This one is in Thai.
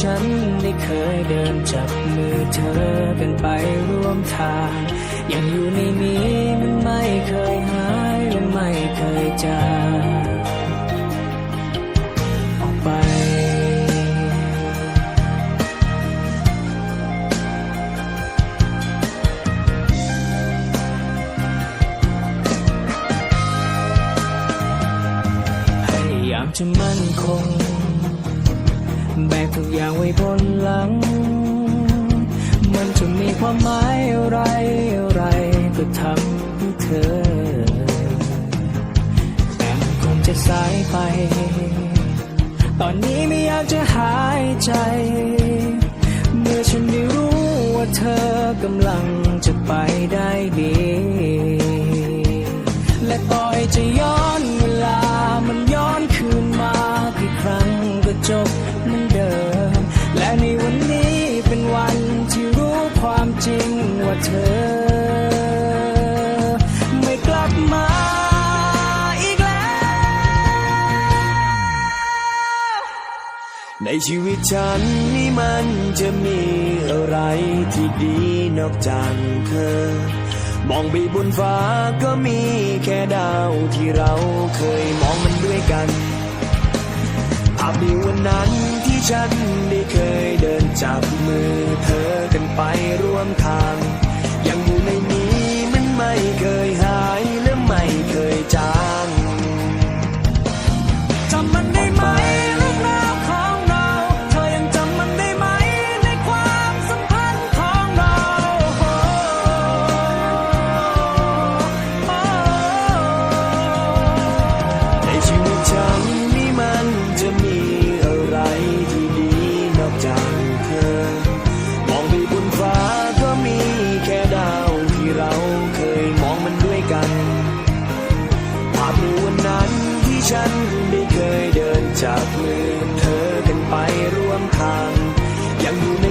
ฉันได้เคยเดินจับมือเธอกันไปร่วมทาง ยังอยู่ในนี้มันไม่เคยหายและไม่เคยจางออกไปพยายามจะมั่นคง แบกทุกอย่างไว้บนหลัง มันจะมีความหมายอะไรอะไรก็ทำเพื่อเธอ แต่มันคงจะสายไป ตอนนี้ไม่อยากจะหายใจ เมื่อฉันได้รู้ว่าเธอกำลังจะไปได้ดี และต่อยจะย้อนเวลามัน ในชีวิตฉันนี่มันจะมีอะไรที่ดีนอกจากเธอ มองไปบนฟ้าก็มีแค่ดาวที่เราเคยมองมันด้วยกัน ภาพในวันนั้นที่ฉันได้เคยเดินจับมือเธอกันไปร่วมทาง ไม่เคยเดินจากมือเธอกันไปร่วมทาง ยังอยู่ใน